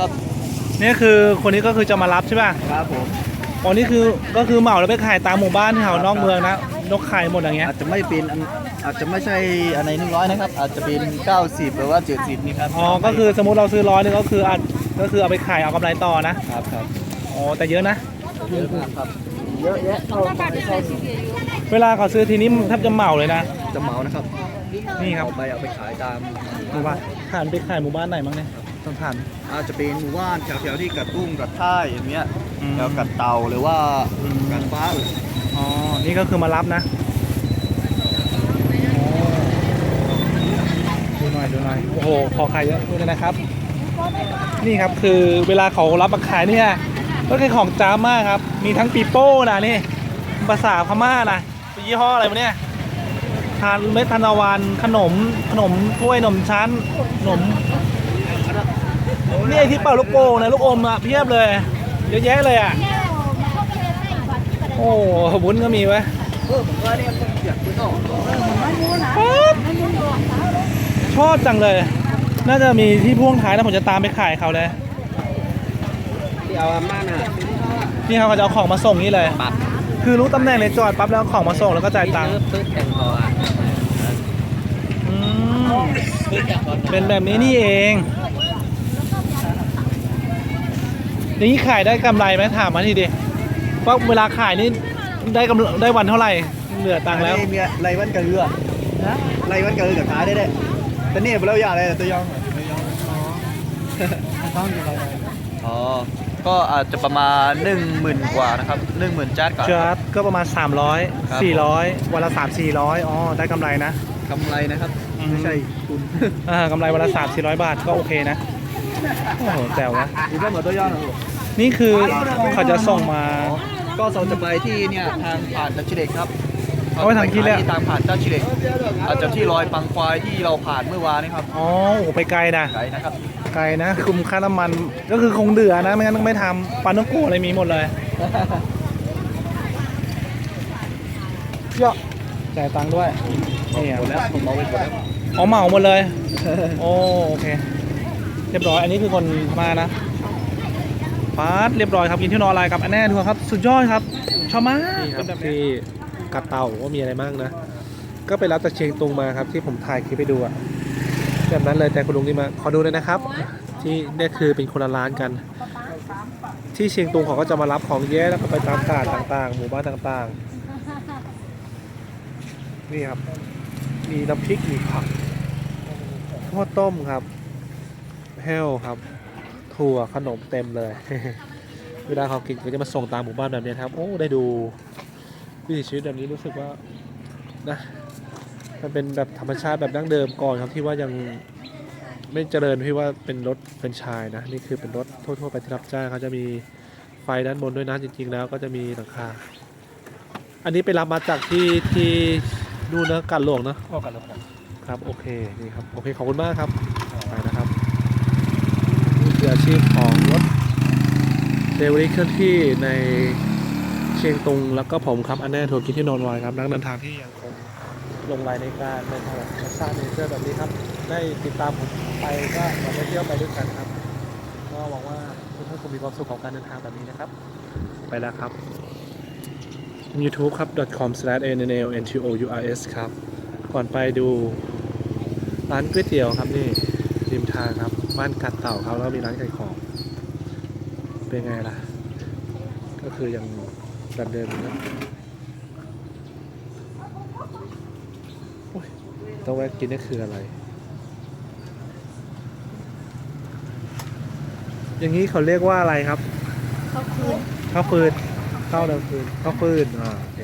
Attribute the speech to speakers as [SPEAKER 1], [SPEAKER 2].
[SPEAKER 1] นอกนะครับ
[SPEAKER 2] นี่คือคนนี้ก็คือจะมารับใช่ป่ะ
[SPEAKER 1] ครับผม
[SPEAKER 2] อ๋อนี่คือก็คือเหมาแล้วไปขายตามหมู่บ้านแถวนอกเมืองนะนกไข่หมดอย่างเงี้ย
[SPEAKER 1] อาจจะไม่เป็นอันอาจจะไม่ใช่อันไหนหนึ่งร้อยนะครับ อาจจะเป็น 90 หรือว่า 70 นี่ครับ
[SPEAKER 2] อ๋อก็คือสมมติเราซื้อร้อยหนึงก็คืออาจก็คือเอาไปขายเอากำไรต่อนะครับ
[SPEAKER 1] ครับ
[SPEAKER 2] อ๋อแต่เยอะนะ
[SPEAKER 1] เยอะมากครับเยอะแยะเข้าไปเข้า
[SPEAKER 2] เวลาเขาซื้อทีนี้แทบจะเหมาเลยนะ
[SPEAKER 1] จะเหมานะครับ
[SPEAKER 2] นี่ครับ
[SPEAKER 1] เอาไปเอาไปขายตาม
[SPEAKER 2] หมู่บ้านผ่านไปขายหมู่บ้านไหนบ้างเนี่ย ต้องผ่าน
[SPEAKER 1] อาจจะเป็นหมู่บ้านแถวๆที่กัดตุ้งกัดท่ายอย่างเงี้ย
[SPEAKER 2] อืม
[SPEAKER 1] แถวกัดเต่าหรือว่า
[SPEAKER 2] อืม
[SPEAKER 1] กัดฟ้า
[SPEAKER 2] อ๋อ นี่ก็คือมารับนะอ๋อดูหน่อยดูหน่อยโอ้โหขอขายเยอะด้วยนะครับ นี่ครับคือเวลาเขารับมาขายเนี่ยก็คือของจ้ามากครับ มีทั้งปีโป้นะนี่ภาษาพม่านะยี่ห้ออะไรวะเนี่ยทานเม็ดทานตะวันขนมขนมถ้วยขนมชั้นขนม นี่ไอที่เป่าลูกโป่งนะลูกอมอะเพียบเลยเยอะแยะเลยอะโอ้บุญก็มีไว้ย
[SPEAKER 1] เออผมว่าเนี่ยมันอยากขึ้นออก
[SPEAKER 2] ปั๊บชอบจังเลย น่าจะมีที่พ่วงท้ายแล้วผมจะตามไปขายเขาเลย
[SPEAKER 1] ที่เอาอาม่าน่ะ
[SPEAKER 2] นี่เขาก็จะเอาของมาส่งนี่เลย
[SPEAKER 1] ปัด
[SPEAKER 2] คือรู้ตำแหน่งเลยจอดปั๊บแล้วเอาของมาส่งแล้วก็จ่ายตังค์
[SPEAKER 1] ตึ๊ดแตงพออะ
[SPEAKER 2] อืมเป็นแบบนี้นี่เอง อย่างนี้ขายได้กำไรไหมถามมาทีดิว่าเวลาขายนี่ได้กำไรได้วันเท่าไหร่เหลือตังค์แล้ว
[SPEAKER 1] เมียไรวันกันเรือไรวันกันเรือกับขายได้ได้แต่นี่เราอยากอะไรตัวยองตัวยองต้องอยู่ไรอ๋อก็อาจจะประมาณ 1 0,000 กว่านะครับ1 0,000จัดก่อน
[SPEAKER 2] เชิร์ตก็ประมาณ 300
[SPEAKER 1] ครับ
[SPEAKER 2] 400 วันละ 3 400อ๋อได้กำไรนะ
[SPEAKER 1] กำไรนะครับ
[SPEAKER 2] อืม
[SPEAKER 1] ไม่ใช่คุณ
[SPEAKER 2] อ่ากำไรวันละ3 400 บาทก็โอเคนะ โอ้โหแจ๋วนะ
[SPEAKER 1] นี่ก็เหมือนตัวยองนะลูก
[SPEAKER 2] นี่คือเขาจะส่งมา
[SPEAKER 1] ก็เราจะไปที่เนี่ยทางผ่านดัชชิเดกครับ
[SPEAKER 2] เอาไปทางที่แรก
[SPEAKER 1] ทางผ่านดัชชิเดกอาจจะที่รอยปังควายที่เราผ่านเมื่อวานนี่ครับ
[SPEAKER 2] อ๋อโอ้โหไปไกลนะ
[SPEAKER 1] ไกลนะครับ
[SPEAKER 2] ไกลนะ คุมค่าน้ำมันก็คือคงเดือนะ ไม่งั้นต้องไม่ทำปาน้องโก้อะไรมีหมดเลยเยอะจ่ายตังค์ด้วยนี่
[SPEAKER 1] หมดแล้วผมเอาไปหมดแล้ว
[SPEAKER 2] อ๋อเหมาหมดเลย โอ้โอเค เรียบร้อย อันนี้คือคนพมานะปาดเรียบร้อยครับกินที่นอนอะไรกับอันแน่ทัวร์ครับ สุดยอดครับ ชอบมาก
[SPEAKER 3] นี่ครับที่กัดเต่าว่ามีอะไรบ้างนะ ก็ไปรับจากเชียงตุงมาครับ ที่ผมถ่ายคลิปไปดูอะแบบนั้นเลยแต่คุณลุงนี่มา ขอดูเลยนะครับ ที่เนี่ยคือเป็นคนละร้านกัน ที่เชียงตุงเขาก็จะมารับของแย่แล้วก็ไปตามตลาดต่างๆ หมู่บ้านต่างๆ นี่ครับ มีน้ำพริกมีผักข้าวต้มครับ แห้วครับ ถั่วขนมเต็มเลย เวลาเขากินก็จะมาส่งตามหมู่บ้านแบบนี้ครับ โอ้ ได้ดูวิถีชีวิตแบบนี้รู้สึกว่านะมันเป็นแบบธรรมชาติแบบดั้งเดิมก่อนครับที่ว่ายังไม่เจริญที่ว่าเป็นรถเป็นไชายนะ นี่คือเป็นรถทั่วๆไปที่รับจ้างเขาจะมีไฟด้านบนด้วยนะจริง ๆ แล้วก็จะมีหลังคา อันนี้ไปรับมาจากที่ที่นู่นนะกันหลวงเนอะ
[SPEAKER 2] ก็กันแล้วผม
[SPEAKER 3] ครับ โอเค นี่ครับ โอเค ขอบคุณมากครับไปนะครับนี่คื ออาชีพของรถเดลิเวอรี่เคลื่อนที่ในเชียงตุง แล้วก็ผมครับอันแน่ทัวร์กินที่นอนวายครับนักเดินทางที่ยังคงลงรายในการเดินทางแบบสร้างเนเจอร์แบบนี้ครับ ได้ติดตามผมไปก็เราไปเที่ยวไปด้วยกันครับ ก็หวังว่าทุกท่านคงมีความสุขของการเดินทางแบบนี้นะครับ ไปแล้วครับ youtube ครับ com slash n n l n t o u r s ครับ ก่อนไปดูร้านก๋วยเตี๋ยวครับนี่ ริมทางครับ บ้านกัดเต่าครับแล้วมีร้านขายของ เป็นไงล่ะ ก็คือยังแบบเดิมอยู่นะโอ้ยต้องแวะกินนี่คืออะไร อย่างนี้เขาเรียกว่าอะไรครับ
[SPEAKER 4] เขาคืน
[SPEAKER 3] ข้าวฟืนข้าวดำฟืนข้าวฟืนอ่าโอเค